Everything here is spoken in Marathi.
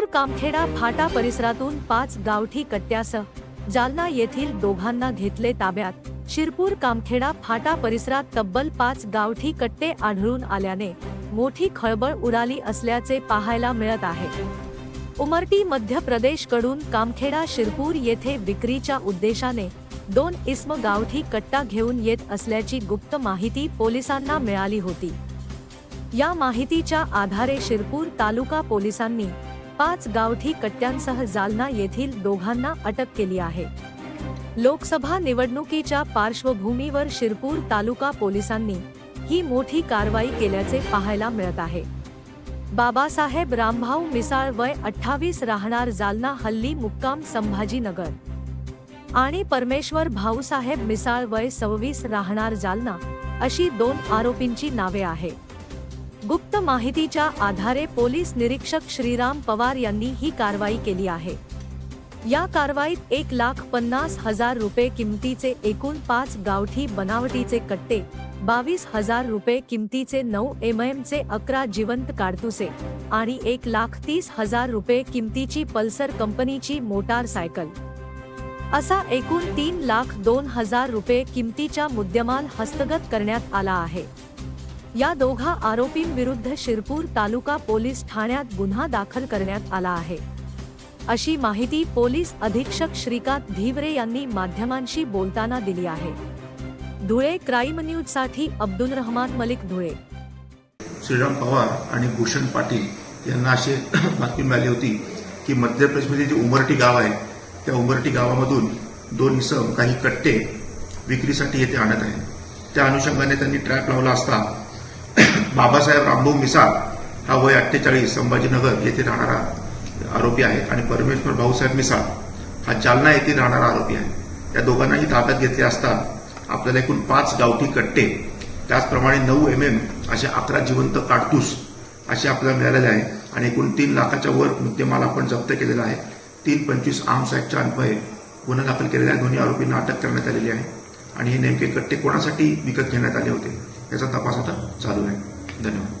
कामखेडा फाटा परिसरातून पाच गावठी कट्ट्यासह जालना येथील दोघांना घेतले ताब्यात. शिरपूर कामखेडा फाटा परिसरात तब्बल पाच गावठी कट्टे आढळून आल्याने मोठी खळबळ उडाली असल्याचे पाहायला मिळत आहे. उमरटी मध्य प्रदेशकडून कामखेडा शिरपूर येथे विक्रीच्या उद्देशाने दोन इस्म गावठी कट्टा घेऊन येत असल्याची गुप्त माहिती पोलिसांना मिळाली होती. या माहितीच्या आधारे शिरपूर तालुका पोलिसांनी पाच गावठी कट्ट्यांसह जालना येथील दोघांना अटक केली आहे. लोकसभा निवडणुकीच्या पार्श्वभूमीवर शिरपूर तालुका पोलिसांनी ही मोठी कारवाई केल्याचे पाहायला मिळत आहे. बाबासाहेब रामभाऊ मिसाळ वय अठ्ठावीस राहणार जालना हल्ली मुक्काम संभाजीनगर. आणि परमेश्वर भाऊसाहेब मिसाळ वय सव्वीस राहणार जालना अशी दोन आरोपींची नावे आहे गुप्त माहितीच्या आधारे पोलीस निरीक्षक श्रीराम पवार यांनी ही कारवाई केली आहे. या कारवाईत एक लाख पन्नास हजार रुपये किमतीचे एकूण पाच गावठी बनावटीचे कट्टे बावीस हजार रुपये किमतीचे नऊ एम एम चे अकरा जिवंत काडतुसे आणि एक लाख तीस हजार रुपये किमतीची पल्सर कंपनीची मोटार सायकल. असा एकूण तीन लाख दोन हजार रुपये किमतीच्या मुद्देमाल हस्तगत करण्यात आला आहे. या दोघा आरोपींविरुद्ध शिरपूर तालुका पोलीस ठाण्यात गुन्हा दाखल करण्यात आला आहे. अशी माहिती पोलीस अधीक्षक श्रीकांत धीवरे यांनी माध्यमांशी बोलताना दिली आहे. धुळे क्राईम न्यूजसाठी अब्दुल रहमान मलिक धुळे. श्रीराम पवार आणि भूषण पाटील यांना अशी बातमी मिळाली होती की मध्य प्रदेशमध्ये जे उमरटी गाव आहे त्या उमरटी गावामधून दोन इसम काही कट्टे विक्रीसाठी येथे आणत आहे त्या अनुषंगाने त्यांनी ट्रॅप लावला असता बाबासाहेब रामभाऊ मिसाळ हा वय अठ्ठेचाळीस संभाजीनगर येथे राहणारा आरोपी आहे आणि परमेश्वर भाऊसाहेब मिसाळ हा जालना येथे राहणारा आरोपी आहे. या दोघांनाही ताब्यात घेतले असता आपल्याला एकूण पाच गावठी कट्टे त्याचप्रमाणे नऊ एम एम असे अकरा जिवंत काडतूस असे आपल्याला मिळालेले आहे आणि एकूण तीन लाखाच्या वर मुद्देमाल आपण जप्त केलेला आहे. तीन पंचवीस आर्म्स ऍक्टच्या अन्वये गुन्हा दाखल केलेला आहे दोन्ही आरोपींना अटक करण्यात आलेली आहे आणि हे नेमके कट्टे कोणासाठी विकत घेण्यात आले होते याचा तपास आता चालू आहे. धन्यवाद